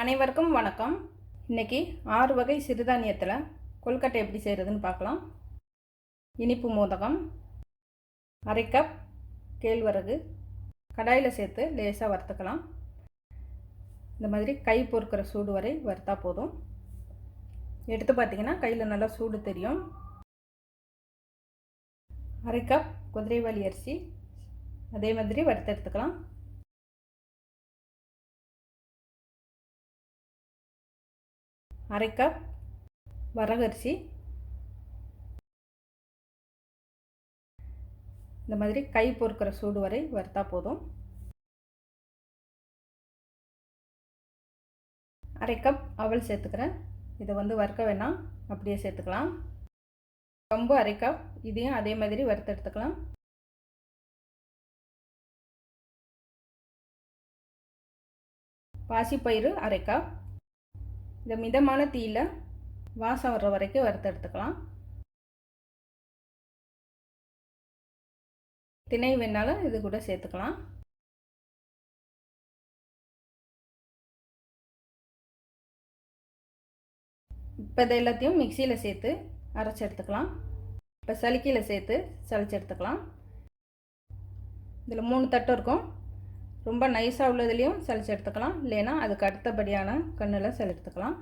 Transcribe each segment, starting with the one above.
அனைவருக்கும் வணக்கம். இன்னைக்கு ஆறு வகை சிறுதானியத்தில் கொல்கட்டை எப்படி செய்கிறதுன்னு பார்க்கலாம். இனிப்பு மோதகம் அரை கப் கேழ்வரகு கடாயில் சேர்த்து லேசாக வறுத்துக்கலாம். இந்த மாதிரி கை பொறுக்கிற சூடு வரை வறுத்தா போதும். எடுத்து பார்த்தீங்கன்னா கையில் நல்லா சூடு தெரியும். அரை கப் குதிரைவாளி அரிசி அதே மாதிரி வறுத்து எடுத்துக்கலாம். அரை கப் வரகரிசி. இந்த மாதிரி கை பொறுக்கிற சூடு வரை வறுத்தா போதும். அரை கப் அவல் சேர்த்துக்கிறேன். இதை வந்து வறுக்க வேணாம். அப்படியே சேர்த்துக்கலாம். கம்பு அரை கப் இதையும் அதே மாதிரி வறுத்து எடுத்துக்கலாம். பாசிப்பயிறு அரை கப் இதை மிதமான தீயில் வாசம் வர்ற வரைக்கும் வறுத்து எடுத்துக்கலாம். திணை வேணாலும் இது கூட சேர்த்துக்கலாம். இப்போ இதை எல்லாத்தையும் மிக்சியில் சேர்த்து அரைச்சி எடுத்துக்கலாம். இப்போ சலிக்கையில் சேர்த்து சளிச்சு எடுத்துக்கலாம். இதில் மூணு தட்டு இருக்கும். ரொம்ப நைஸாக உள்ளதுலேயும் சளிச்சு எடுத்துக்கலாம். இல்லைன்னா அதுக்கு அடுத்தபடியான கண்ணில் சளி எடுத்துக்கலாம்.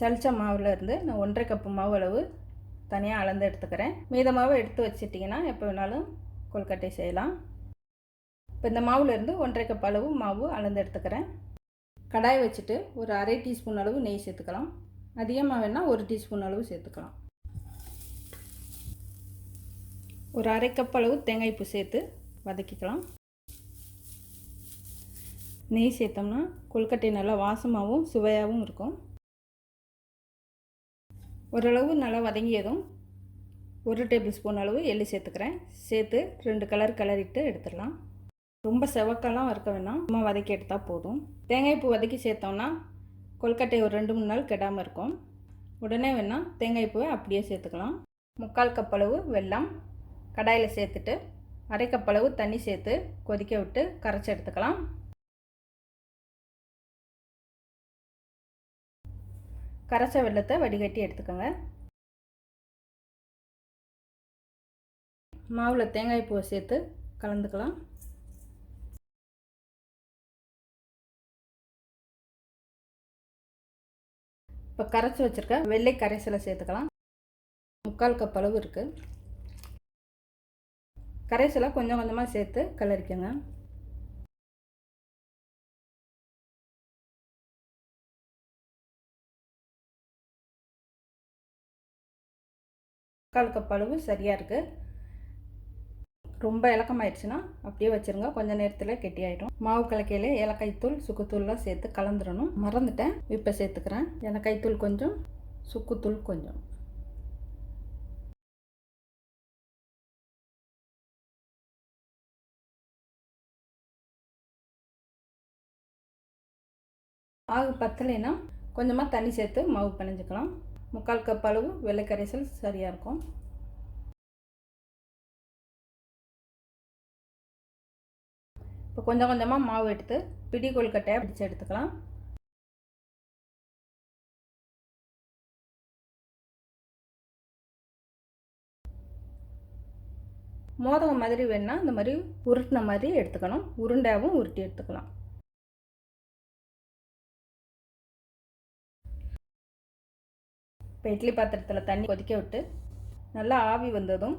சளிச்ச மாவில் இருந்து நான் ஒன்றரை கப்பு மாவு அளவு தனியாக அளந்து எடுத்துக்கிறேன். மீத மாவை எடுத்து வச்சிட்டிங்கன்னா எப்போ வேணாலும் கொழுக்கட்டை செய்யலாம். இப்போ இந்த மாவில் இருந்து ஒன்றரை கப் அளவு மாவு அளந்து எடுத்துக்கிறேன். கடாயை வச்சுட்டு ஒரு அரை டீஸ்பூன் அளவு நெய் சேர்த்துக்கலாம். அதிகமாக வேணால் ஒரு டீஸ்பூன் அளவு சேர்த்துக்கலாம். ஒரு அரை கப் அளவு தேங்காய் பூ சேர்த்து வதக்கிக்கலாம். நெய் சேர்த்தோம்னா கொழுக்கட்டை நல்லா வாசமாகவும் சுவையாகவும் இருக்கும். ஓரளவு நல்லா வதங்கியதும் ஒரு டேபிள் ஸ்பூன் அளவு எள்ளு சேர்த்துக்கிறேன். சேர்த்து ரெண்டு கலர் கலரிட்டு எடுத்துடலாம். ரொம்ப செவக்கெல்லாம் வறுக்க வேணாம் சும்மா வதக்கி எடுத்தால் போதும். தேங்காய் பூ வதக்கி சேர்த்தோம்னா கொல்கட்டை ஒரு ரெண்டு மூணு நாள் கெடாமல் இருக்கும். உடனே வேணால் தேங்காய் பூவை அப்படியே சேர்த்துக்கலாம். முக்கால் கப்பளவு வெள்ளம் வெல்லம் கடாயில் சேர்த்துட்டு அரை கப்பளவு தண்ணி சேர்த்து கொதிக்க விட்டு கரைச்சி எடுத்துக்கலாம். கரைச்ச வெள்ளத்தை வடிகட்டி எடுத்துக்கோங்க. மாவில் தேங்காய் பூவை சேர்த்து கலந்துக்கலாம். இப்போ கரைச்சி வச்சுருக்க வெள்ளை கரைசலை சேர்த்துக்கலாம். முக்கால் கப் அளவு இருக்குது கரைசலை கொஞ்சம் கொஞ்சமாக சேர்த்து கலரிக்கோங்க முக்கால் கப் அளவு சரியாக இருக்குது ரொம்ப இலக்கமாயிடுச்சுன்னா அப்படியே வச்சுருங்க. கொஞ்சம் நேரத்தில் கெட்டியாயிடும். மாவு கலக்கையில் ஏலக்காய் தூள் சுக்குத்தூள்லாம் சேர்த்து கலந்துடணும். மறந்துட்டேன். இப்போ சேர்த்துக்கிறேன். ஏலக்காய் தூள் கொஞ்சம் சுக்குத்தூள் கொஞ்சம். ஆகு பத்தலைன்னா கொஞ்சமாக தண்ணி சேர்த்து மாவு பிணைஞ்சிக்கலாம். முக்கால் கப் அளவு வெள்ளை கரைசல் சரியாக இருக்கும். இப்போ கொஞ்சம் கொஞ்சமாக மாவு எடுத்து பிடி கொழுக்கட்டையை பிடிச்சி எடுத்துக்கலாம். மோதகம் மாதிரி வேணால் இந்த மாதிரி உருட்டின மாதிரி எடுத்துக்கணும். உருண்டையாகவும் உருட்டி எடுத்துக்கலாம். இப்போ இட்லி பாத்திரத்தில் தண்ணி கொதிக்க விட்டு நல்லா ஆவி வந்ததும்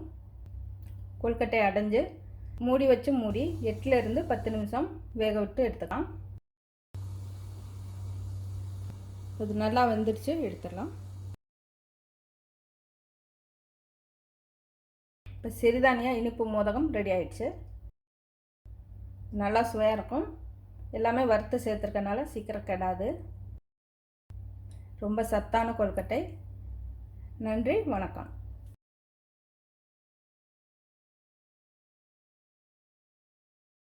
கொழுக்கட்டை அடைஞ்சு மூடி வச்சு மூடி எட்டுலேருந்து பத்து நிமிஷம் வேக விட்டு எடுத்துக்கலாம். அது நல்லா வந்துடுச்சு எடுத்துடலாம். இப்போ சிறுதானியா இனிப்பு மோதகம் ரெடி ஆயிடுச்சு. நல்லா சுவையாக இருக்கும். எல்லாமே வறுத்து சேர்த்துருக்கனால சீக்கிரம் கெடாது. ரொம்ப சத்தான கொழுக்கட்டை. நன்றி வணக்கம்.